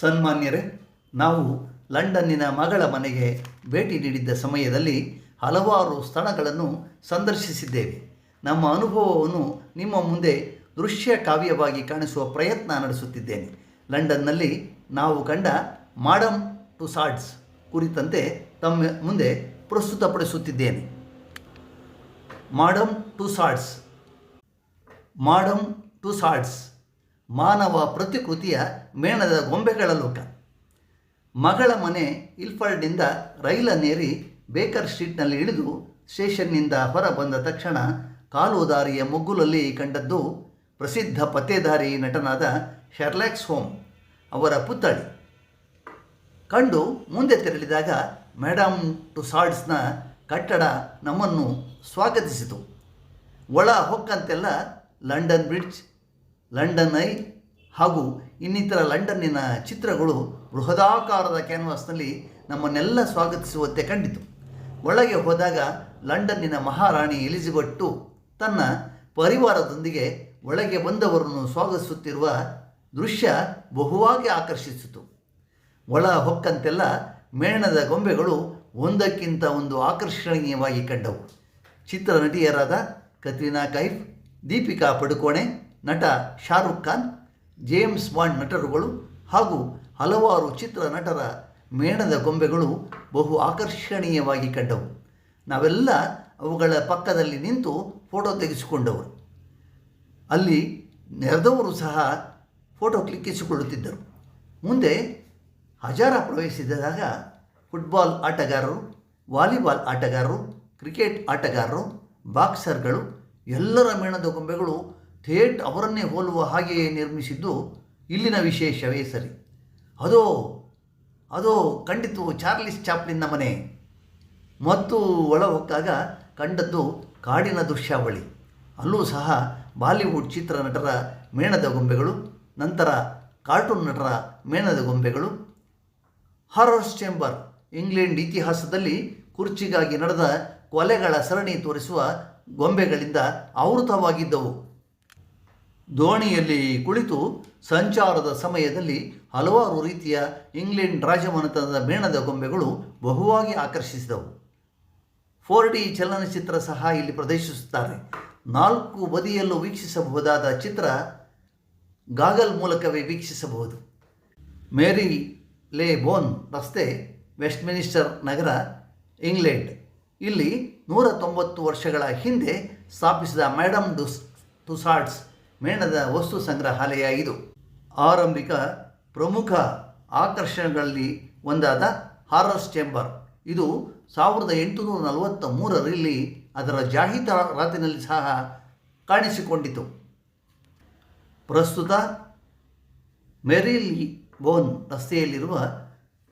ಸನ್ಮಾನ್ಯರೇ, ನಾವು ಲಂಡನ್ನಿನ ಮಗಳ ಮನೆಗೆ ಭೇಟಿ ನೀಡಿದ್ದ ಸಮಯದಲ್ಲಿ ಹಲವಾರು ಸ್ಥಳಗಳನ್ನು ಸಂದರ್ಶಿಸಿದ್ದೇವೆ. ನಮ್ಮ ಅನುಭವವನ್ನು ನಿಮ್ಮ ಮುಂದೆ ದೃಶ್ಯ ಕಾವ್ಯವಾಗಿ ಕಾಣಿಸುವ ಪ್ರಯತ್ನ ನಡೆಸುತ್ತಿದ್ದೇನೆ. ಲಂಡನ್ನಲ್ಲಿ ನಾವು ಕಂಡ ಮಾಡಮ್ ಟು ಸಾಡ್ಸ್ ಕುರಿತಂತೆ ತಮ್ಮ ಮುಂದೆ ಪ್ರಸ್ತುತಪಡಿಸುತ್ತಿದ್ದೇನೆ. Madame Tussauds Madame Tussauds ಮಾನವ ಪ್ರತಿಕೃತಿಯ ಮೇಣದ ಗೊಂಬೆಗಳ ಲೋಕ. ಮಗಳ ಮನೆ ಇಲ್ಫರ್ಡ್ನಿಂದ ರೈಲನ್ನೇರಿ ಬೇಕರ್ ಸ್ಟ್ರೀಟ್ನಲ್ಲಿ ಇಳಿದು ಸ್ಟೇಷನ್ನಿಂದ ಹೊರ ಬಂದ ತಕ್ಷಣ ಕಾಲು ದಾರಿಯ ಮುಗ್ಗುಲಲ್ಲಿ ಕಂಡದ್ದು ಪ್ರಸಿದ್ಧ ಪತ್ತೇದಾರಿ ನಟನಾದ ಶೆರ್ಲ್ಯಾಕ್ಸ್ ಹೋಮ್, ಅವರ ಪುತ್ಥಳಿ. ಕಂಡು ಮುಂದೆ ತೆರಳಿದಾಗ ಮೇಡಮ್ ಟುಸಾಡ್ಸ್ನ ಕಟ್ಟಡ ನಮ್ಮನ್ನು ಸ್ವಾಗತಿಸಿತು. ಒಳ ಹೊಕ್ಕಂತೆಲ್ಲ ಲಂಡನ್ ಬ್ರಿಡ್ಜ್ ಲಂಡನ್ ಐ ಹಾಗೂ ಇನ್ನಿತರ ಲಂಡನ್ನಿನ ಚಿತ್ರಗಳು ಬೃಹದಾಕಾರದ ಕ್ಯಾನ್ವಾಸ್ನಲ್ಲಿ ನಮ್ಮನ್ನೆಲ್ಲ ಸ್ವಾಗತಿಸುವಂತೆ ಕಂಡಿತು. ಒಳಗೆ ಹೋದಾಗ ಲಂಡನ್ನಿನ ಮಹಾರಾಣಿ ಎಲಿಜಬೆಟ್ಟು ತನ್ನ ಪರಿವಾರದೊಂದಿಗೆ ಒಳಗೆ ಬಂದವರನ್ನು ಸ್ವಾಗತಿಸುತ್ತಿರುವ ದೃಶ್ಯ ಬಹುವಾಗಿ ಆಕರ್ಷಿಸಿತು. ಒಳ ಹೊಕ್ಕಂತೆಲ್ಲ ಮೇಣದ ಗೊಂಬೆಗಳು ಒಂದಕ್ಕಿಂತ ಒಂದು ಆಕರ್ಷಣೀಯವಾಗಿ ಕಂಡವು. ಚಿತ್ರನಟಿಯರಾದ ಕತ್ರಿನಾ ಕೈಫ್, ದೀಪಿಕಾ ಪಡುಕೋಣೆ ನಟ ಶಾರುಖ್ ಖಾನ್, ಜೇಮ್ಸ್ ಬಾಂಡ್ ನಟರುಗಳು ಹಾಗೂ ಹಲವಾರು ಚಿತ್ರ ನಟರ ಮೇಣದ ಗೊಂಬೆಗಳು ಬಹು ಆಕರ್ಷಣೀಯವಾಗಿ ಕಂಡವು. ನಾವೆಲ್ಲ ಅವುಗಳ ಪಕ್ಕದಲ್ಲಿ ನಿಂತು ಫೋಟೋ ತೆಗೆಸಿಕೊಂಡವರು. ಅಲ್ಲಿ ನೆರೆದವರು ಸಹ ಫೋಟೋ ಕ್ಲಿಕ್ಕಿಸಿಕೊಳ್ಳುತ್ತಿದ್ದರು. ಮುಂದೆ ಹಜಾರ ಪ್ರವೇಶಿಸಿದಾಗ ಫುಟ್ಬಾಲ್ ಆಟಗಾರರು, ವಾಲಿಬಾಲ್ ಆಟಗಾರರು, ಕ್ರಿಕೆಟ್ ಆಟಗಾರರು, ಬಾಕ್ಸರ್ಗಳು ಎಲ್ಲರ ಮೇಣದ ಗೊಂಬೆಗಳು ಥೇಟ್ ಅವರನ್ನೇ ಹೋಲುವ ಹಾಗೆಯೇ ನಿರ್ಮಿಸಿದ್ದು ಇಲ್ಲಿನ ವಿಶೇಷವೇ ಸರಿ. ಅದೋ ಅದೋ ಖಂಡಿತು ಚಾರ್ಲಿಸ್ ಚಾಪ್ಲಿನ್ನ ಮನೆ. ಮತ್ತು ಒಳ ಹೊಕ್ಕಾಗ ಕಂಡದ್ದು ಕಾಡಿನ ದೃಶ್ಯಾವಳಿ. ಅಲ್ಲೂ ಸಹ ಬಾಲಿವುಡ್ ಚಿತ್ರ ನಟರ ಮೇಣದ ಗೊಂಬೆಗಳು, ನಂತರ ಕಾರ್ಟೂನ್ ನಟರ ಮೇಣದ ಗೊಂಬೆಗಳು. ಹಾರರ್ಸ್ ಚೇಂಬರ್, ಇಂಗ್ಲೆಂಡ್ ಇತಿಹಾಸದಲ್ಲಿ ಕುರ್ಚಿಗಾಗಿ ನಡೆದ ಕೊಲೆಗಳ ಸರಣಿ ತೋರಿಸುವ ಗೊಂಬೆಗಳಿಂದ ಆವೃತವಾಗಿದ್ದವು. ದೋಣಿಯಲ್ಲಿ ಕುಳಿತು ಸಂಚಾರದ ಸಮಯದಲ್ಲಿ ಹಲವಾರು ರೀತಿಯ ಇಂಗ್ಲೆಂಡ್ ರಾಜಮನೆತನದ ಮೇಣದ ಗೊಂಬೆಗಳು ಬಹುವಾಗಿ ಆಕರ್ಷಿಸಿದವು. ಫೋರ್ ಡಿ ಚಲನಚಿತ್ರ ಸಹ ಇಲ್ಲಿ ಪ್ರದರ್ಶಿಸುತ್ತಾರೆ. ನಾಲ್ಕು ಬದಿಯಲ್ಲೂ ವೀಕ್ಷಿಸಬಹುದಾದ ಚಿತ್ರ ಗಾಗಲ್ ಮೂಲಕವೇ ವೀಕ್ಷಿಸಬಹುದು. ಮೇರಿ ಲೇ ಬೋನ್ ರಸ್ತೆ, ವೆಸ್ಟ್ಮಿನಿಸ್ಟರ್ ನಗರ, ಇಂಗ್ಲೆಂಡ್. ಇಲ್ಲಿ ನೂರ ತೊಂಬತ್ತು ವರ್ಷಗಳ ಹಿಂದೆ ಸ್ಥಾಪಿಸಿದ ಮ್ಯಾಡಮ್ ಡುಸ್ ಟುಸಾಡ್ಸ್ ಮೇಣದ ವಸ್ತು ಸಂಗ್ರಹಾಲಯ ಇದು. ಆರಂಭಿಕ ಪ್ರಮುಖ ಆಕರ್ಷಣೆಗಳಲ್ಲಿ ಒಂದಾದ ಹಾರರ್ಸ್ ಚೇಂಬರ್. ಇದು ಸಾವಿರದ ಎಂಟುನೂರ ನಲವತ್ತ ಮೂರರಲ್ಲಿ ಅದರ ಜಾಹೀರಾತಿನಲ್ಲಿ ಸಹ ಕಾಣಿಸಿಕೊಂಡಿತು. ಪ್ರಸ್ತುತ ಮೆರಿಲ್ ಬೋನ್ ರಸ್ತೆಯಲ್ಲಿರುವ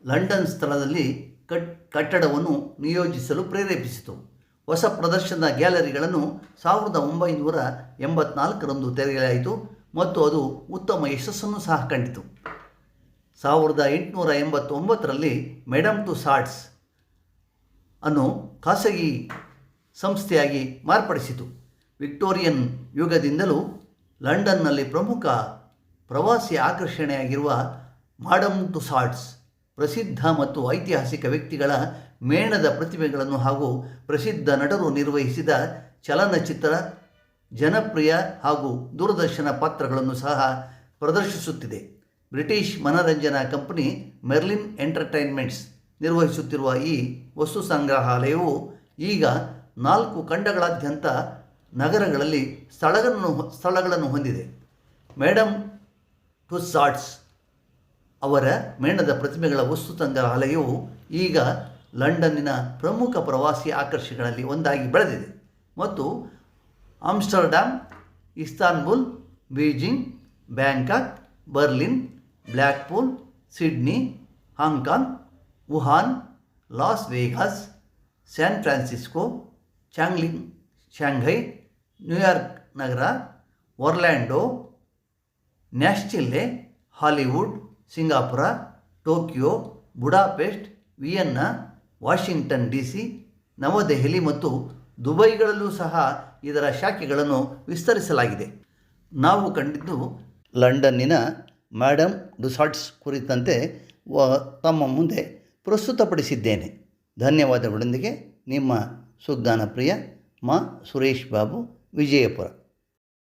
ಲಂಡನ್ ಸ್ಥಳದಲ್ಲಿ ಕಟ್ ಕಟ್ಟಡವನ್ನು ನಿಯೋಜಿಸಲು ಪ್ರೇರೇಪಿಸಿತು. ಹೊಸ ಪ್ರದರ್ಶನದ ಗ್ಯಾಲರಿಗಳನ್ನು ಸಾವಿರದ ಒಂಬೈನೂರ ಎಂಬತ್ನಾಲ್ಕರಂದು ತೆರೆಯಲಾಯಿತು ಮತ್ತು ಅದು ಉತ್ತಮ ಯಶಸ್ಸನ್ನು ಸಹ ಕಂಡಿತು. ಸಾವಿರದ ಎಂಟುನೂರ ಎಂಬತ್ತೊಂಬತ್ತರಲ್ಲಿ ಮೇಡಮ್ ಟು ಸಾರ್ಟ್ಸ್ ಅನ್ನು ಖಾಸಗಿ ಸಂಸ್ಥೆಯಾಗಿ ಮಾರ್ಪಡಿಸಿತು. ವಿಕ್ಟೋರಿಯನ್ ಯುಗದಿಂದಲೂ ಲಂಡನ್ನಲ್ಲಿ ಪ್ರಮುಖ ಪ್ರವಾಸಿ ಆಕರ್ಷಣೆಯಾಗಿರುವ ಮಾಡಮ್ ಟು ಸಾರ್ಟ್ಸ್ ಪ್ರಸಿದ್ಧ ಮತ್ತು ಐತಿಹಾಸಿಕ ವ್ಯಕ್ತಿಗಳ ಮೇಣದ ಪ್ರತಿಮೆಗಳನ್ನು ಹಾಗೂ ಪ್ರಸಿದ್ಧ ನಟರು ನಿರ್ವಹಿಸಿದ ಚಲನಚಿತ್ರ ಜನಪ್ರಿಯ ಹಾಗೂ ದೂರದರ್ಶನ ಪಾತ್ರಗಳನ್ನು ಸಹ ಪ್ರದರ್ಶಿಸುತ್ತಿದೆ. ಬ್ರಿಟಿಷ್ ಮನರಂಜನಾ ಕಂಪನಿ ಮೆರ್ಲಿನ್ ಎಂಟರ್ಟೈನ್ಮೆಂಟ್ಸ್ ನಿರ್ವಹಿಸುತ್ತಿರುವ ಈ ವಸ್ತು ಸಂಗ್ರಹಾಲಯವು ಈಗ ನಾಲ್ಕು ಖಂಡಗಳಾದ್ಯಂತ ನಗರಗಳಲ್ಲಿ ಸ್ಥಳಗಳನ್ನು ಸ್ಥಳಗಳನ್ನು ಹೊಂದಿದೆ. ಮೇಡಮ್ ಟುಸಾಟ್ಸ್ ಅವರ ಮೇಣದ ಪ್ರತಿಮೆಗಳ ವಸ್ತು ಸಂಗ್ರಹಾಲಯವು ಈಗ ಲಂಡನ್ನಿನ ಪ್ರಮುಖ ಪ್ರವಾಸಿ ಆಕರ್ಷಣೆಗಳಲ್ಲಿ ಒಂದಾಗಿ ಬೆಳೆದಿದೆ. ಮತ್ತು Amsterdam, Istanbul, Beijing, Bangkok, Berlin, Blackpool, Sydney, Hong Kong, Wuhan, Los Vegas, San Francisco, Changling, Shanghai, New York ನಗರ, Orlando, Nashville, Hollywood, Singapore, Tokyo, Budapest, Vienna Washington D C New Delhi ಮತ್ತು ದುಬೈಗಳಲ್ಲೂ ಸಹ ಇದರ ಶಾಖೆಗಳನ್ನು ವಿಸ್ತರಿಸಲಾಗಿದೆ. ನಾವು ಕಂಡಿದ್ದು ಲಂಡನ್ನಿನ ಮ್ಯಾಡಮ್ ಡುಸಾಟ್ಸ್ ಕುರಿತಂತೆ ತಮ್ಮ ಮುಂದೆ ಪ್ರಸ್ತುತಪಡಿಸಿದ್ದೇನೆ. ಧನ್ಯವಾದಗಳೊಂದಿಗೆ ನಿಮ್ಮ ಸುಜ್ಞಾನ ಪ್ರಿಯ ಮಾ ಸುರೇಶ್ ಬಾಬು ವಿಜಯಪುರ.